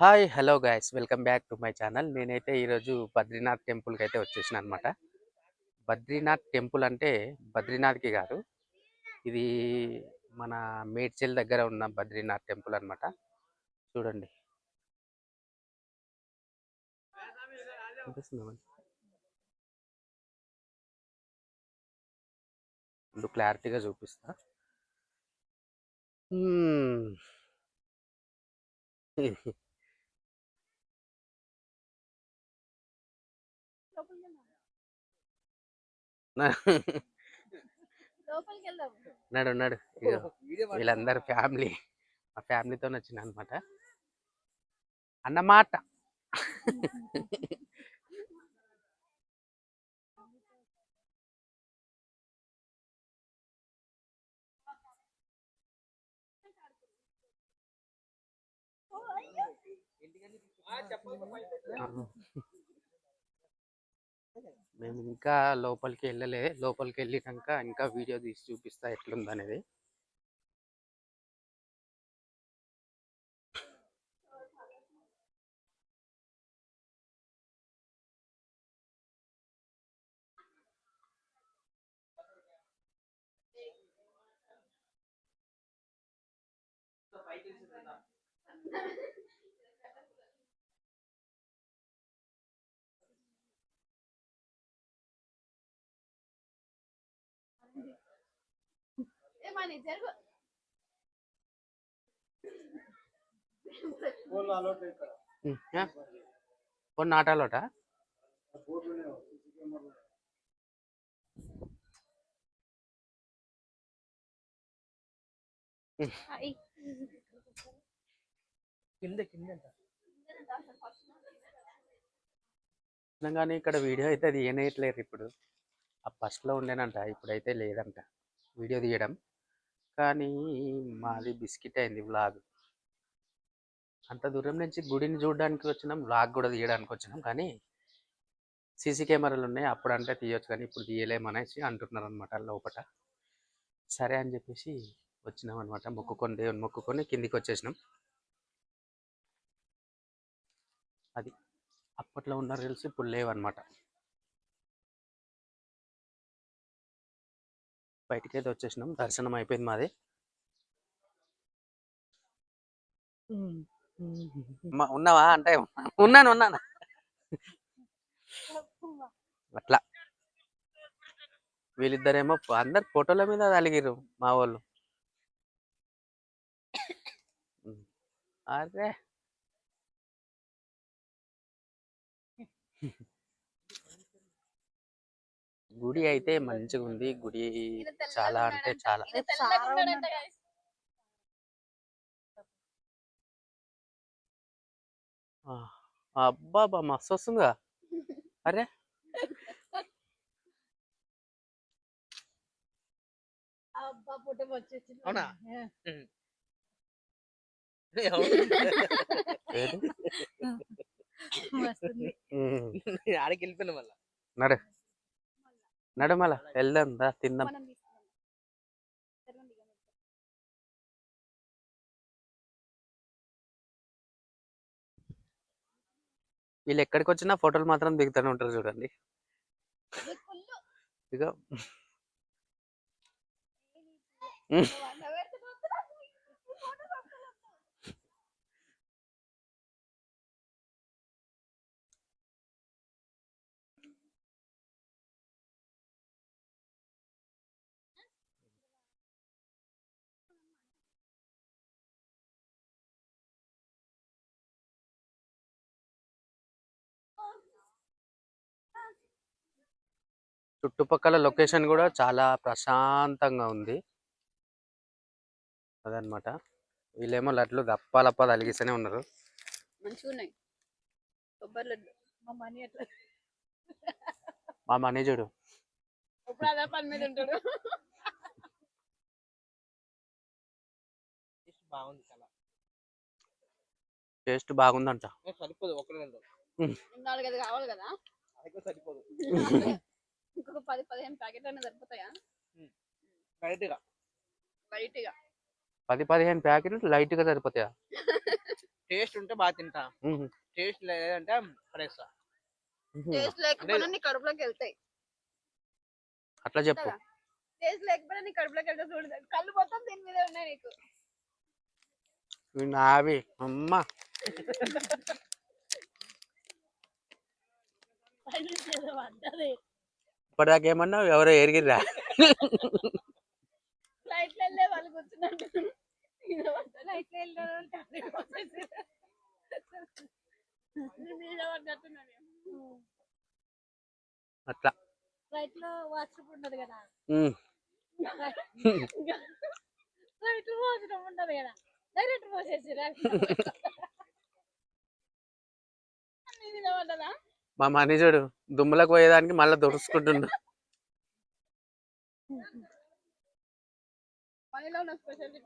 Hi hello guys welcome back to my channel. నేనైతే ఈరోజు బద్రీనాథ్ టెంపుల్కి అయితే వచ్చేసిన అనమాట బద్రీనాథ్ టెంపుల్ అంటే బద్రీనాథ్కి కాదు. ఇది మన మేడ్చల్ దగ్గర ఉన్న బద్రీనాథ్ టెంపుల్ అన్నమాట. చూడండి. ఇప్పుడు క్లారిటీగా చూపిస్తా. నడు నడు. వీళ్ళందరూ ఫ్యామిలీ మా ఫ్యామిలీతో వచ్చిన అనమాట అన్నమాట మేము ఇంకా లోపలికి వెళ్ళలే. లోపలికి వెళ్ళినాక ఇంకా వీడియో తీసి చూపిస్తా ఎట్లుందనేది. ఏమని జరుగు నాటాలోట హాయ్. కింద కింద కానీ ఇక్కడ వీడియో అయితే తీయనేయట్లేరు ఇప్పుడు. ఆ ఫస్ట్లో ఉండేనంట ఇప్పుడైతే లేదంట. వీడియో తీయడం. కానీ మాది బిస్కెట్ అయింది వ్లాగ్. అంత దూరం నుంచి గుడిని చూడడానికి వచ్చినాం వ్లాగ్ కూడా తీయడానికి వచ్చినాం. కానీ సీసీ కెమెరాలు ఉన్నాయి అప్పుడు అంటే తీయొచ్చు కానీ ఇప్పుడు తీయలేమనేసి అంటున్నారు అనమాట లోపల సరే అని చెప్పేసి వచ్చినాం అనమాట మొక్కుకొని దేవుని మొక్కుకొని కిందికి వచ్చేసినాం. అది అప్పట్లో ఉన్న రీల్స్ ఇప్పుడు లేవన్నమాట. బయటికి అయితే వచ్చేసినాం. దర్శనం అయిపోయింది మాది. ఉన్నావా అంటే ఉన్నాను ఉన్నాను. అట్లా. వీళ్ళిద్దరేమో అందరు ఫోటోల మీద అలిగిరు మా వాళ్ళు. అరే. గుడి అయితే మంచిగా ఉంది గుడి చాలా అంటే. చాలా ఈయన తెల్లగా ఉన్నాడంట guys. ఆ, అబ్బా బా మస్తు వస్తుందిగా అరే అవునా? ఆడికి వెళ్ళిపోయినా మళ్ళా? నడు. నడు మళ్ళా వెళ్దాం రా తిందాం. వీళ్ళు ఎక్కడికి వచ్చినా ఫోటోలు మాత్రం దిగుతూనే ఉంటారు చూడండి. ఇక చుట్టుపక్కల లొకేషన్ కూడా చాలా ప్రశాంతంగా ఉంది. అదనమాట వీళ్ళేమో లడ్లు దప్పాలప్ప తలిగిస్తూనే ఉన్నారు. మా మనీ చూడు. టేస్ట్ బాగుందంట. సరిపోదు ఒకటి రెండు నాలుగైదు కావాలి కదా? అది సరిపోదు. ఇంకొక పది పదిహేను ప్యాకెట్లు అయినా సరిపోతాయా? కరెక్ట్గా లైట్గా పది పదిహేను ప్యాకెట్లు లైట్గా సరిపోతాయా? టేస్ట్ ఉంటే బాగా తింటా. టేస్ట్ లేదంటే ఉహు. టేస్ట్ లేకపోయినా నీ కడుపులోకి వెళ్తాయి. అట్లా చెప్పు. టేస్ట్ లేకపోయినా నీ కడుపులోకి వెళ్తాయి చూడు కళ్ళు మొత్తం దీని మీద ఉన్నాయి నీకు. నావి. అమ్మ. ఇప్పటిదాకా ఏమన్నావు ఎవరో పడ్డట్టున్నాను అట్లా. డైరెక్ట్ మా మనిషుడు దుమ్ములకు పోయేదానికి మళ్ళీ దుడుచుకుంటుండు మనలో ఉన్న స్పెషాలిటీ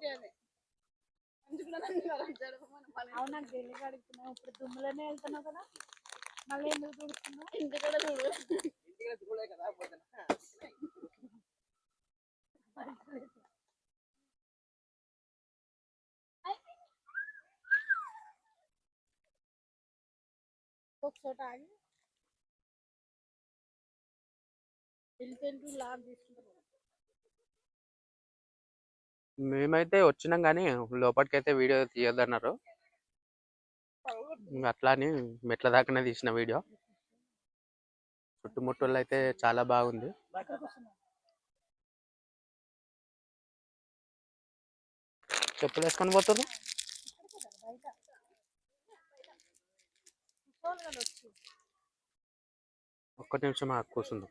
మేమైతే వచ్చినాం కానీ లోపలికైతే వీడియో తీయొద్దన్నారు. అట్లా అని మెట్ల దాకానే తీసిన వీడియో. చుట్టుముట్టులు అయితే చాలా బాగుంది. చెప్పులు వేసుకొని పోతారు వచ్చి. ఒక్క నిమిషం కూర్చుందాం.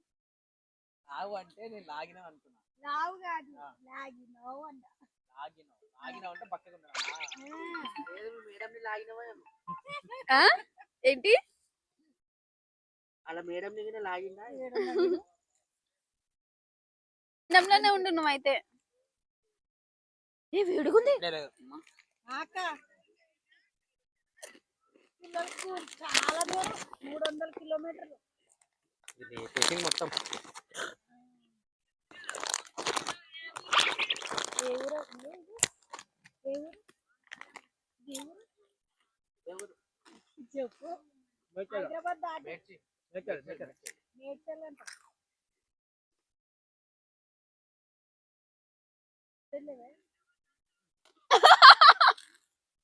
లావు అంటే నేను లాగిన అనుకున్నా. లావు కాదు. లాగినావు అంట. లాగిన లాగిన అంటే ఉన్నా మేడం లాగినవా ఏంటి? అలా మేడం దిగిన లాగిందా? అన్నంలోనే ఉండు నువ్వైతే. ఏ వేడుకుంది లేదు ఆక. పిల్లలకు చాలా దూరం మూడు వందల కిలోమీటర్లు. మొత్తం. చెప్పు హైదరాబాద్ దాటి మేడ్చల్ అంట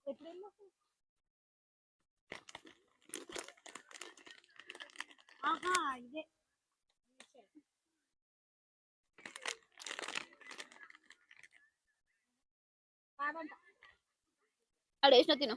ఎప్పుడు ఆహా ఇదే. ఆడ వేసిన తిను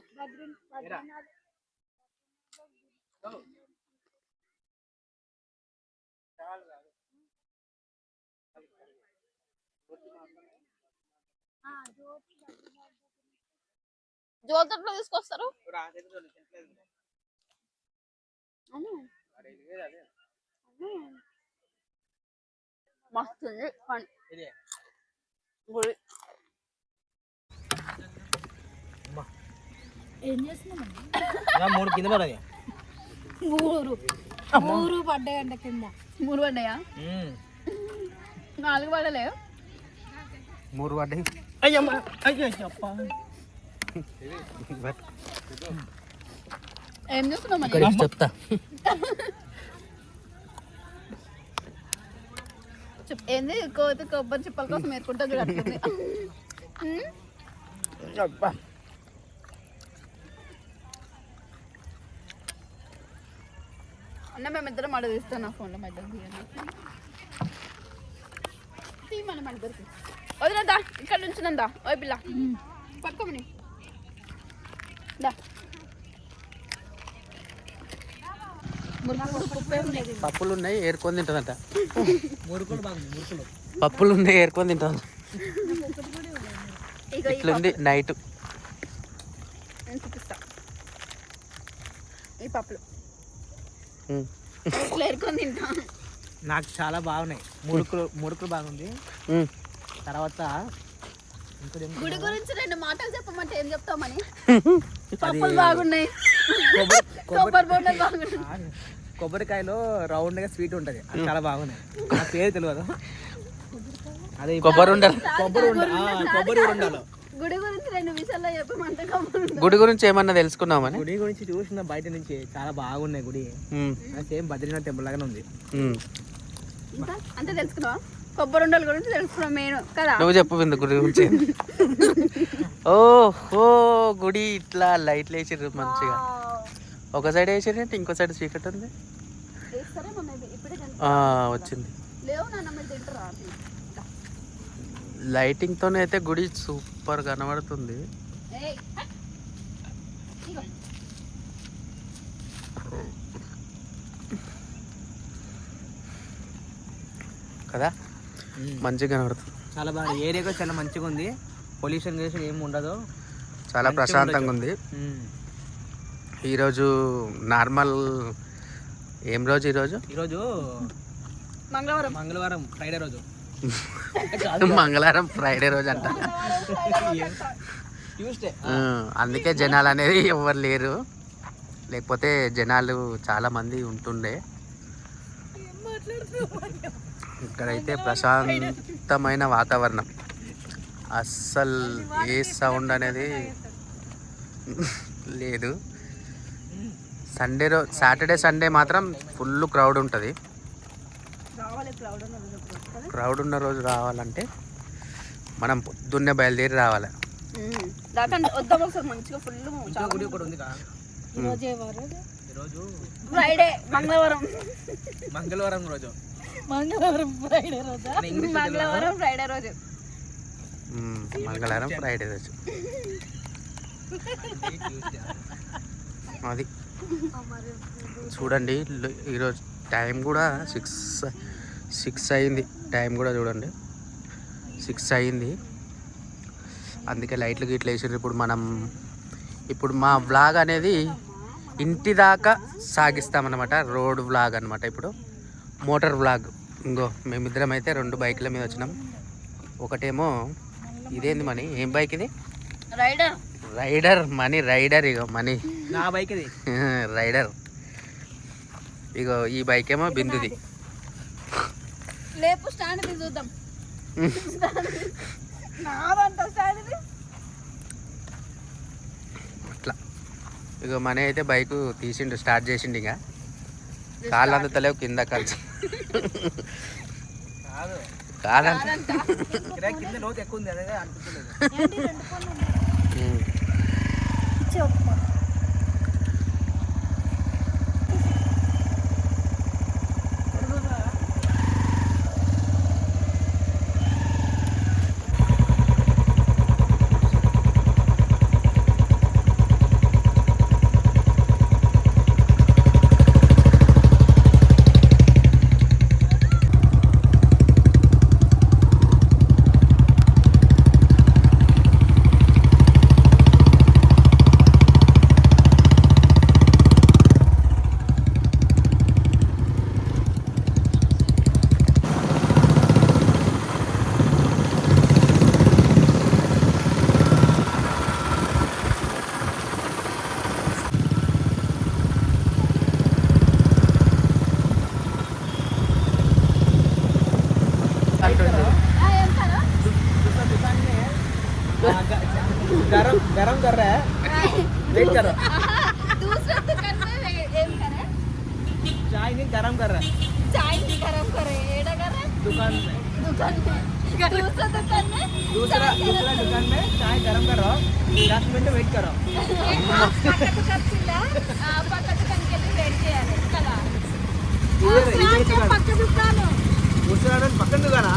జ్యోతిలో తీసుకొస్తారు అవును. మస్తు ఉంది పని ఇదే. గుడి ఏం చేస్తున్నావు మూడు కింద పడది మూరు మూరు పడ్డాయంట కింద మూడు పడ్డాయా నాలుగు పడలే మూడు పడ్డాయి అయ్యమ్మ అయ్యో అప్ప ఏం చేస్తున్నావు మరి చెప్తా చెప్- ఏంది కోతి కొబ్బరి చిప్పల కోసం ఏరుకుంటా చూడట్టుంది అన్న మేమిద్దరం అడుగు తీస్తాను నా ఫోన్లో మా ఇద్దరు తీయమని ఇద్దరికి. వదిలేదా ఇక్కడ నుంచి నందా ఓ పిల్ల. పట్టుకోమని దా. పప్పులు ఉన్నాయి ఏరుకొని తింటుందంట. పప్పులు ఉన్నాయి ఏరుకొని ఇట్లుంది నైట్. చూపిస్తా. పప్పులు. ఇట్లా ఎరుకొని తింటా. నాకు చాలా బాగున్నాయి. మురుకులు మురుకులు బాగుంది. తర్వాత గుడి గురించి రెండు మాటలు చెప్పమంటే ఏం చెప్తామని? పప్పులు బాగున్నాయి. కొబ్బరి కొబ్బరి బొండలు బాగున్నాయి. కొబ్బరికాయలో రౌండ్గా స్వీట్ ఉంటది. అది చాలా బాగున్నాయి. నా పేరు తెలియదు. అదే కొబ్బరి ఉండలు. కొబ్బరి ఉండ ఆ, కొబ్బరి ఉండాలి. గుడి గురించి రెండు విషయాల్లో చెప్పమంటే కొబ్బరి ఉండ- గుడి గురించి ఏమన్నా తెలుసుకున్నామని గుడి గురించి చూసిన బయట నుంచి చాలా బాగున్నాయి గుడి. సేమ్ బద్రీనాథ్ టెంపుల్ లాగానే ఉంది. ఇంకా? అంతే తెలుసుకున్నావా? కొబ్బరి ఉండల గురించి తెలుసుకున్నాం నేను కదా? నువ్వు చెప్పు విందు గుడి గురించి. ఓ ఓ గుడి ఇట్లా లైట్లు వేసిర్రు మంచిగా. ఒక సైడ్ వేసిర్రు అంటే ఇంకో సైడ్ చీకటి ఉంది? వచ్చింది. లేవు నాన్న మీరు తింటారా? ఇంకా. లైటింగ్ తోనే అయితే గుడి సూపర్ కనబడుతుంది. కదా? మంచిగా కనబడుతుంది. చాలా బాగా ఏరియా కూడా చాలా మంచిగా ఉంది. పొల్యూషన్ గీషన్ ఏమి ఉండదు. చాలా ప్రశాంతంగా ఉంది. ఈరోజు నార్మల్ ఏం రోజు ఈరోజు? ఈరోజు మంగళవారం. మంగళవారం ఫ్రైడే రోజు. మంగళవారం ఫ్రైడే రోజు అంట అందుకే జనాలు అనేది ఎవరు లేరు. లేకపోతే జనాలు చాలా మంది ఉంటుండే. ఇక్కడైతే ప్రశాంతమైన వాతావరణం. అస్సలు ఏ సౌండ్ అనేది లేదు. సండే రో సాటర్డే సండే మాత్రం ఫుల్ క్రౌడ్ ఉంటుంది. క్రౌడ్ ఉన్న రోజు రావాలంటే మనం పొద్దున్నే బయలుదేరి రావాలి. ఫ్రైడే మంగళవారం. మంగళవారం రోజు. మంగళవారం ఫ్రైడే రోజా? మంగళవారం ఫ్రైడే రోజు. మంగళవారం ఫ్రైడే రోజు. అది. చూడండి ఈరోజు టైం కూడా సిక్స్ సిక్స్ అయింది. టైం కూడా చూడండి. సిక్స్ అయింది. అందుకే లైట్లు గిట్లు వేసారు ఇప్పుడు మనం ఇప్పుడు మా వ్లాగ్ అనేది ఇంటి దాకా సాగిస్తామన్నమాట. రోడ్ వ్లాగ్ అనమాట ఇప్పుడు. Motor vlog. ఇంకో మేమిద్దరం అయితే రెండు బైకుల మీద వచ్చినాం. ఒకటేమో ఇదేంది మనీ? ఏం బైక్ ఇది? రైడర్. రైడర్ మనీ రైడర్ ఇగో మనీ. నా బైక్ ఇది. రైడర్. ఇగో ఈ బైక్ ఏమో బిందుది. లేపు స్టాండ్ ఇది చూద్దాం. నాదంట స్టాండ్ ఇది అట్లా. ఇగో మనీ అయితే బైక్ తీసిండు స్టార్ట్ చేసిండు ఇక కాళ్ళు అందుతలేవు కింద కలిసి కాదు. కాదంట లోతు ఎక్కువ ఉంది అదే चाय नहीं गरम कर रहा है चाय नहीं गरम करे एड़ा करे दुकान में दुकान में दूसरा दुकान में दूसरा दूसरा दुकान में चाय गरम करो दस मिनट वेट करो పక్క దుకాన్ కింద ఆ,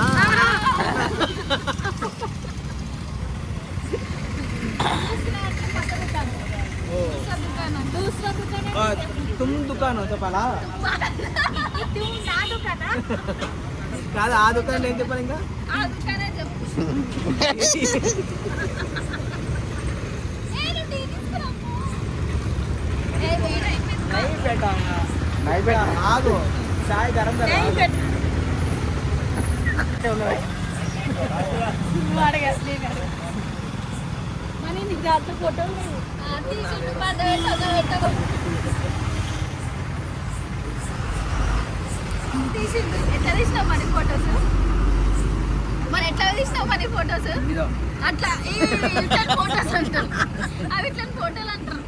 तुम दुकान हो చెప్పాలా तू ना दुकान కాదు ఆ దుకాణం ఏం చెప్పాలి ఇంకా ఆ దుకాణే చెప్పు ఏ నువ్వు టీ తీసుకురాము. ఏ వేడి అయిపోయింది. పెట్టాలా నైట్ పెట్టు. ఆగు చాయ్ గరం గరం నేను ఆగు. పెట్టు. నువ్వు అడగా, నేను అడగా. మరి నీకు దాంట్లో ఫోటోలు లేవు. తీసిండు ఎట్లా తీసినావు మరి ఫొటోస్ మరి ఎట్లా తీసినావు మరి ఫొటోస్ అట్లా ఫొటోస్ అంటారు అవి ఇట్లా ఫోటోలు అంటారు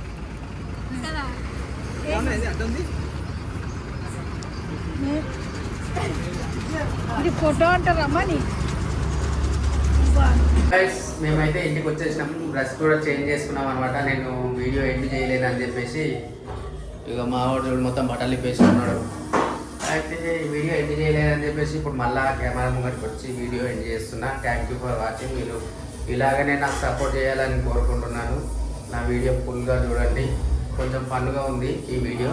కదా ఇది ఫోటో అంటారమ్మా నీ మేమైతే ఇంటికి వచ్చేసినాం. డ్రెస్ కూడా చేంజ్ చేసుకున్నాం అనమాట నేను వీడియో ఎండ్ చేయలేను అని చెప్పేసి ఇక మా వాడు మొత్తం బట్టలు ఇప్పేసుకున్నాడు అయితే ఈ వీడియో ఎండ్ చేయలేదని చెప్పేసి ఇప్పుడు మళ్ళా కెమెరా ముంగటికి వచ్చి వీడియో ఎండ్ చేస్తున్నా. థ్యాంక్ యూ ఫర్ వాచింగ్ మీరు ఇలాగనే నాకు సపోర్ట్ చేయాలని కోరుకుంటున్నాను. నా వీడియో ఫుల్గా చూడండి. కొంచెం ఫన్గా ఉంది ఈ వీడియో.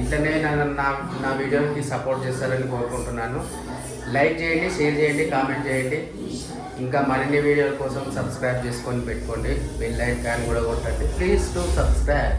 ఇట్లనే నా నా వీడియోకి సపోర్ట్ చేస్తారని కోరుకుంటున్నాను. లైక్ చేయండి షేర్ చేయండి కామెంట్ చేయండి. ఇంకా మరిన్ని వీడియోల కోసం సబ్స్క్రైబ్ చేసుకొని పెట్టుకోండి. బెల్ ఐకాన్ కూడా కొట్టండి. Please to subscribe